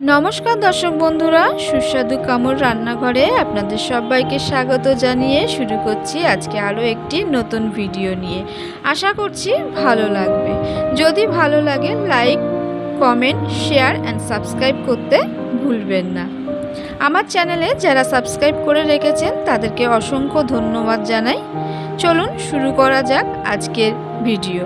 নমস্কার দর্শক বন্ধুরা, সুস্বাদু কামড় রান্নাঘরে আপনাদের সবাইকে স্বাগত জানিয়ে শুরু করছি আজকে আরও একটি নতুন ভিডিও নিয়ে। আশা করছি ভালো লাগবে। যদি ভালো লাগে, like, comment, share and subscribe করতে ভুলবেন না। আমার চ্যানেলে যারা সাবস্ক্রাইব করে রেখেছেন, তাদেরকে অসংখ্য ধন্যবাদ জানাই। চলুন শুরু করা যাক আজকের ভিডিও।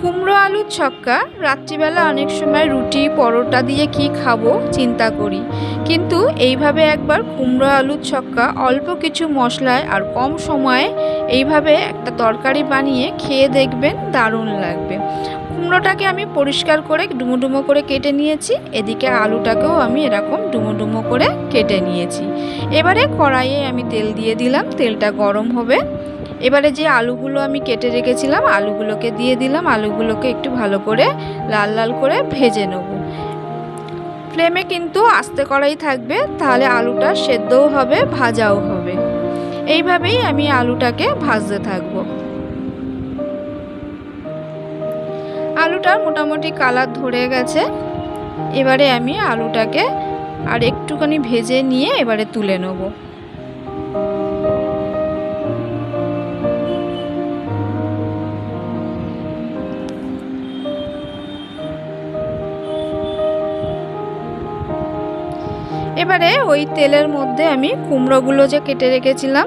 কুমড়ো আলুর ছক্কা, রাত্রিবেলা অনেক সময় রুটি, পরোটা দিয়ে কি খাব চিন্তা করি। কিন্তু এইভাবে একবার কুমড়ো আলুর ছক্কা, অল্প কিছু মশলায় আর কম সময়ে এইভাবে একটা তরকারি বানিয়ে খেয়ে দেখবেন দারুণ লাগবে। কুমড়োটাকে আমি পরিষ্কার করে ডুমো ডুমো করে কেটে নিয়েছি, এদিকে আলুটাকেও আমি এরকম ডুমো ডুমো করে কেটে নিয়েছি। এবারে কড়াইয়ে আমি তেল দিয়ে দিলাম, তেলটা গরম হবে। এবারে যে আলুগুলো আমি কেটে রেখেছিলাম, আলুগুলোকে দিয়ে দিলাম, আলুগুলোকে একটু ভালো করে লাল লাল করে ভেজে নেব। ফ্লেমে কিন্তু আস্তে করাই থাকবে, তাহলে আলুটা সেদ্ধও হবে, ভাজাও হবে। এইভাবেই আমি আলুটাকে ভাজতে থাকব। আলুটার মোটামুটি কালার ধরে গেছে। এবারে আমি আলুটাকে আর একটুখানি ভেজে নিয়ে এবারে তুলে নেব। এবারে ওই তেলের মধ্যে আমি কুমড়োগুলো যে কেটে রেখেছিলাম,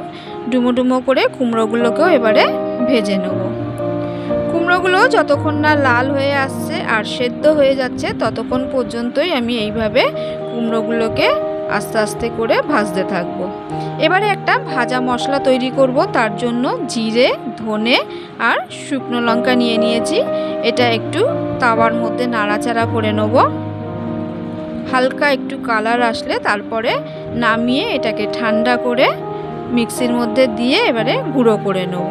ডুমো ডুমো করে কুমড়োগুলোকেও এবারে ভেজে নেব। কুমড়োগুলো যতক্ষণ না লাল হয়ে আসছে আর সেদ্ধ হয়ে যাচ্ছে, ততক্ষণ পর্যন্তই আমি এইভাবে কুমড়োগুলোকে আস্তে আস্তে করে ভাজতে থাকব। এবারে একটা ভাজা মশলা তৈরি করব, তার জন্য জিরে, ধনে আর শুকনো লঙ্কা নিয়ে নিয়েছি। এটা একটু তাওয়ার মধ্যে নাড়াচাড়া করে নেব। হালকা একটু কালার আসলে তারপরে নামিয়ে এটাকে ঠান্ডা করে মিক্সির মধ্যে দিয়ে এবারে গুঁড়ো করে নেব।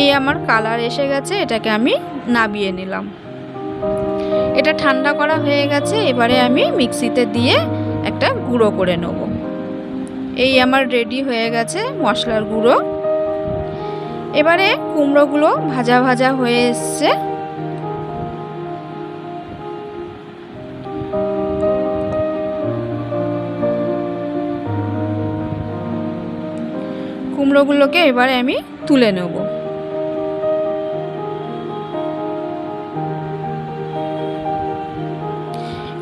এই আমার কালার এসে গেছে, এটাকে আমি নাবিয়ে নিলাম। এটা ঠান্ডা করা হয়ে গেছে, এবারে আমি মিক্সিতে দিয়ে একটা গুঁড়ো করে নেব। এই আমার রেডি হয়ে গেছে মশলার গুঁড়ো। এবারে কুমড়োগুলো ভাজা ভাজা হয়ে এসছে। কুমড়োগুলোকে এবারে আমি তুলে নেব।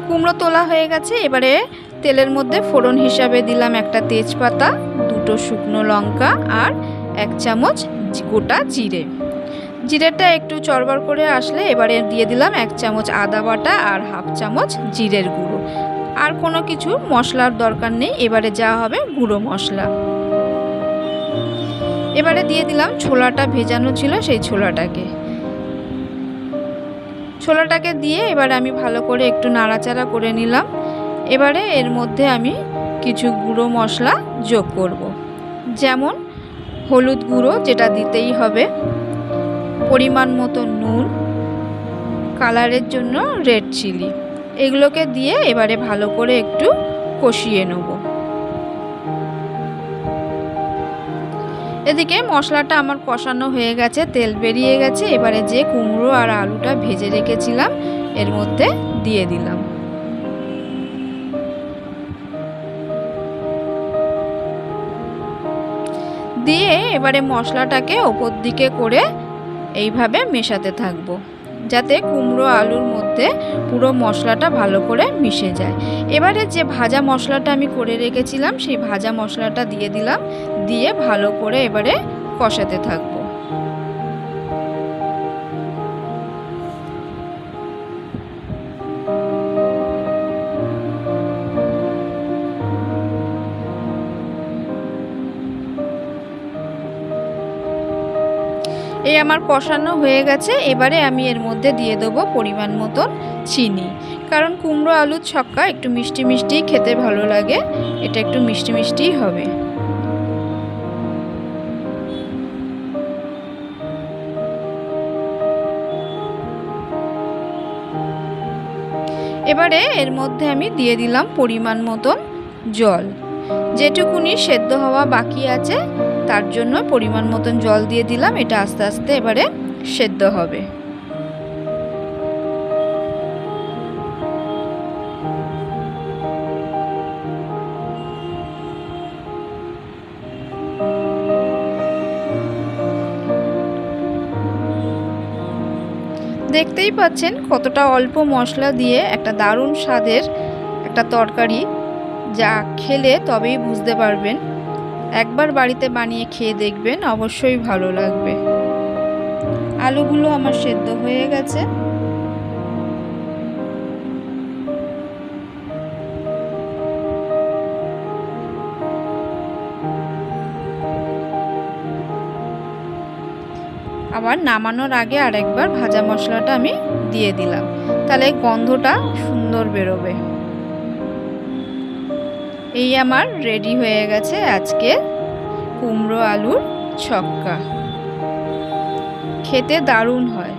কুমড়ো তোলা হয়ে গেছে, এবারে তেলের মধ্যে ফোড়ন হিসাবে দিলাম একটা তেজপাতা, দুটো শুকনো লঙ্কা আর এক চামচ গোটা জিরে। জিরেটা একটু চড়বার করে আসলে এবারে দিয়ে দিলাম এক চামচ আদা বাটা আর হাফ চামচ জিরের গুঁড়ো। আর কোনো কিছু মশলার দরকার নেই, এবারে যা হবে গুঁড়ো মশলা। এবারে দিয়ে দিলাম ছোলাটা ভেজানো ছিল সেই ছোলাটাকে। ছোলাটাকে দিয়ে এবারে আমি ভালো করে একটু নাড়াচাড়া করে নিলাম। এবারে এর মধ্যে আমি কিছু গুঁড়ো মশলা যোগ করব। যেমন হলুদ গুঁড়ো, যেটা দিতেই হবে। পরিমাণ মতো নুন, কালারের জন্য রেড চিলি। এগুলোকে দিয়ে এবারে ভালো করে একটু কষিয়ে নেব। এদিকে মশলাটা আমার কষানো হয়ে গেছে, তেল বেরিয়ে গেছে, এবারে যে কুমড়ো আর আলুটা ভেজে রেখেছিলাম, এর মধ্যে দিয়ে দিলাম। দিয়ে এবারে মশলাটাকে ওপর দিকে করে এইভাবে মেশাতে থাকব। যাতে কুমড়ো আলুর মধ্যে পুরো মশলাটা ভালো করে মিশে যায়। এবারে যে ভাজা মশলাটা আমি করে রেখেছিলাম, সেই ভাজা মশলাটা দিয়ে দিলাম, দিয়ে ভালো করে এবারে কষাতে থাকব। এই আমার কষানো হয়ে গেছে, এবারে আমি এর মধ্যে দিয়ে দেবো পরিমাণ মতন চিনি। কারণ কুমড়ো, আলুর ছক্কা একটু মিষ্টি মিষ্টি খেতে ভালো লাগে, এটা একটু মিষ্টি মিষ্টিই হবে। এবারে এর মধ্যে আমি দিয়ে দিলাম পরিমাণ মতন জল। যেটুকুনি সেদ্ধ হওয়া বাকি আছে তার জন্য পরিমাণ মতন জল দিয়ে দিলাম। এটা আস্তে আস্তে এবারে সেদ্ধ হবে। দেখতেই পাচ্ছেন কতটা অল্প মশলা দিয়ে একটা দারুণ স্বাদের একটা তরকারি। যা খেলে তবেই বুঝতে পারবেন। একবার বাড়িতে বানিয়ে খেয়ে দেখবেন, অবশ্যই ভালো লাগবে। আলুগুলো আমার সেদ্ধ হয়ে গেছে। আবার নামানোর আগে আরেকবার ভাজা মশলাটা আমি দিয়ে দিলাম। তাহলে গন্ধটা সুন্দর বেরোবে। এই আমার রেডি হয়ে গেছে আজকে কুমড়ো আলুর ছক্কা। খেতে দারুণ হয়।